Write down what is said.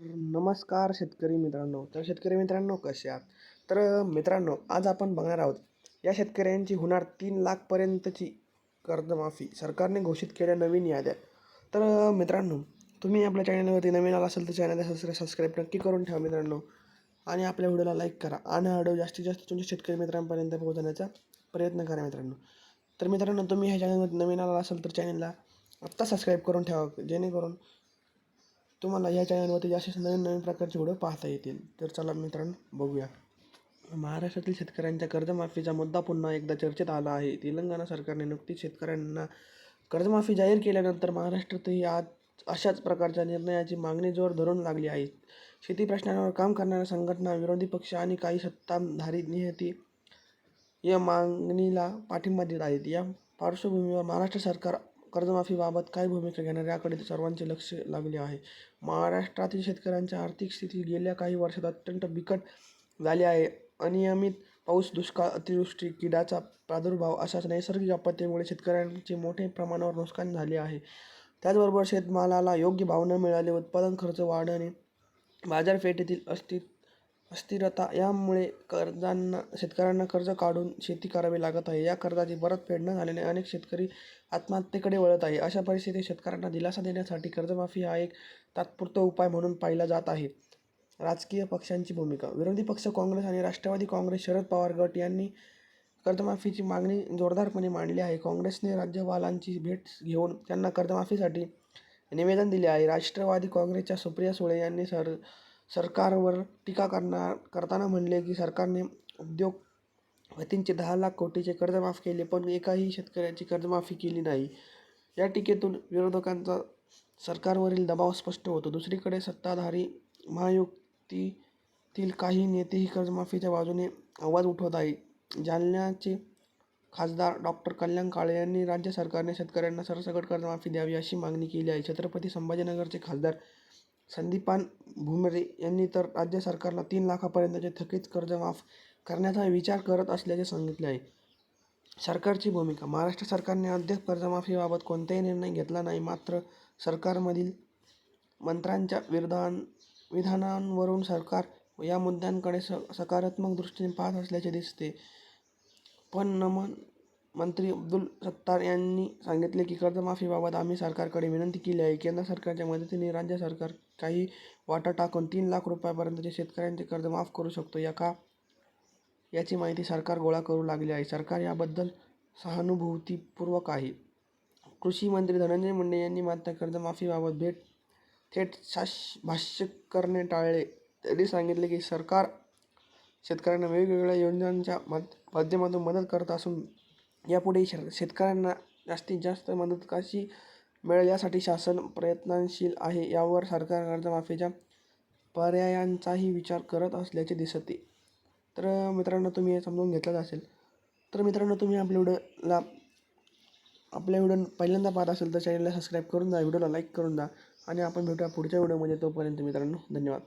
नमस्कार शेतकरी मित्रांनो. तर शेतकरी मित्रांनो कसे आहात? तर मित्रांनो आज आपण बघणार आहोत या शेतकऱ्यांची होणार तीन लाखपर्यंतची कर्जमाफी. सरकारने घोषित केल्या नवीन याद्या. तर मित्रांनो तुम्ही आपल्या चॅनलवरती नवीन आला असेल तर चॅनलला सबस्क्राईब सबस्क्राईब नक्की करून ठेवा मित्रांनो. आणि आपल्या व्हिडिओला लाईक करा आणि हा व्हिडिओ जास्तीत जास्त तुमच्या शेतकरी मित्रांपर्यंत पोहोचवण्याचा प्रयत्न करा मित्रांनो. तर मित्रांनो तुम्ही ह्या चॅनलमध्ये नवीन आला असेल तर चॅनलला आत्ता सबस्क्राईब करून ठेवा जेणेकरून तुम्हाला या चॅनलवरती जास्त नवीन नवीन प्रकारचे व्हिडिओ पाहता येतील. तर चला मित्रांनो बघूया. महाराष्ट्रातील शेतकऱ्यांच्या कर्जमाफीचा मुद्दा पुन्हा एकदा चर्चेत आला आहे. तेलंगणा सरकारने नुकतीच शेतकऱ्यांना कर्जमाफी जाहीर केल्यानंतर महाराष्ट्रातही आज अशाच प्रकारच्या निर्णयाची मागणी जोर धरून लागली आहे. शेती प्रश्नांवर काम करणाऱ्या संघटना विरोधी पक्ष आणि काही सत्ताधारी नेते या मागणीला पाठिंबा देत आहेत. या पार्श्वभूमीवर महाराष्ट्र सरकार कर्जमाफीबाबत काय भूमिका घेणार याकडे सर्वांचे लक्ष लागले आहे. महाराष्ट्रातील शेतकऱ्यांची आर्थिक स्थिती गेल्या काही वर्षात अत्यंत बिकट झाली आहे. अनियमित पाऊस दुष्काळ अतिवृष्टी किडाचा प्रादुर्भाव अशाच नैसर्गिक आपत्तीमुळे शेतकऱ्यांचे मोठे प्रमाणावर नुकसान झाले आहे. त्याचबरोबर शेतमालाला योग्य भाव न मिळाले उत्पादन खर्च वाढणे बाजारपेठेतील अस्तित्व अस्थिरता यामुळे कर्जांना शेतकऱ्यांना कर्ज काढून शेती करावी लागत आहे. या कर्जाची परतफेड न झाल्याने अनेक शेतकरी आत्महत्येकडे वळत आहे. अशा परिस्थितीत शेतकऱ्यांना दिलासा देण्यासाठी कर्जमाफी हा एक तात्पुरता उपाय म्हणून पाहिला जात आहे. राजकीय पक्षांची भूमिका. विरोधी पक्ष काँग्रेस आणि राष्ट्रवादी काँग्रेस शरद पवार गट यांनी कर्जमाफीची मागणी जोरदारपणे मांडली आहे. काँग्रेसने राज्यपालांची भेट घेऊन त्यांना कर्जमाफीसाठी निवेदन दिले आहे. राष्ट्रवादी काँग्रेसच्या सुप्रिया सुळे यांनी सर सरकारवर टीका करणार करताना म्हणले की सरकारने उद्योगपतींचे दहा लाख कोटीचे कर्ज माफ केले पण एकाही शेतकऱ्याची कर्जमाफी केली नाही. या टीकेतून विरोधकांचा सरकारवरील दबाव स्पष्ट होतो. दुसरीकडे सत्ताधारी महायुतीतील काही नेतेही कर्जमाफीच्या बाजूने आवाज उठवत आहे जालन्याचे खासदार डॉक्टर कल्याण काळे यांनी राज्य सरकारने शेतकऱ्यांना सरसकट कर्जमाफी द्यावी अशी मागणी केली आहे. छत्रपती संभाजीनगरचे खासदार संदीपान भुमरे यांनी तर राज्य सरकारला तीन लाखापर्यंतचे थकीत कर्ज माफ करण्याचा विचार करत असल्याचे सांगितले आहे. सरकारची भूमिका महाराष्ट्र सरकारने अद्याप कर्जमाफीबाबत कोणताही निर्णय घेतला नाही मात्र सरकारमधील मंत्र्यांच्या विधान विधानांवरून सरकार या मुद्द्यांकडे स सकारात्मक दृष्टीने पाहत असल्याचे दिसते. पण नमन मंत्री अब्दुल सत्तार यांनी सांगितले की कर्जमाफीबाबत आम्ही सरकारकडे विनंती केली आहे. केंद्र सरकारच्या मदतीने राज्य सरकार काही वाटा टाकून तीन लाख रुपयापर्यंतचे शेतकऱ्यांचे कर्ज माफ करू शकतो या का याची माहिती सरकार गोळा करू लागली आहे. सरकार याबद्दल सहानुभूतीपूर्वक आहे. कृषी मंत्री धनंजय मुंडे यांनी मात्र कर्जमाफीबाबत भेट थेट शाश भाष्य करणे टाळले. त्यांनी सांगितले की सरकार शेतकऱ्यांना वेगवेगळ्या योजनांच्या माध्यमातून मदत करत असून यापुढे श शेतकऱ्यांना जास्तीत जास्त मदत कशी मिळेल यासाठी शासन प्रयत्नशील आहे यावर सरकार कर्जमाफीच्या पर्यायांचाही विचार करत असल्याचे दिसते. तर मित्रांनो तुम्ही हे समजून घेतलंच असेल. तर मित्रांनो तुम्ही आपल्या व्हिडिओला आपल्या व्हिडिओ पहिल्यांदा पाहत असेल तर चॅनलला सबस्क्राईब करून द्या व्हिडिओला लाईक करून द्या आणि आपण भेटूया पुढच्या व्हिडिओमध्ये. तोपर्यंत मित्रांनो धन्यवाद.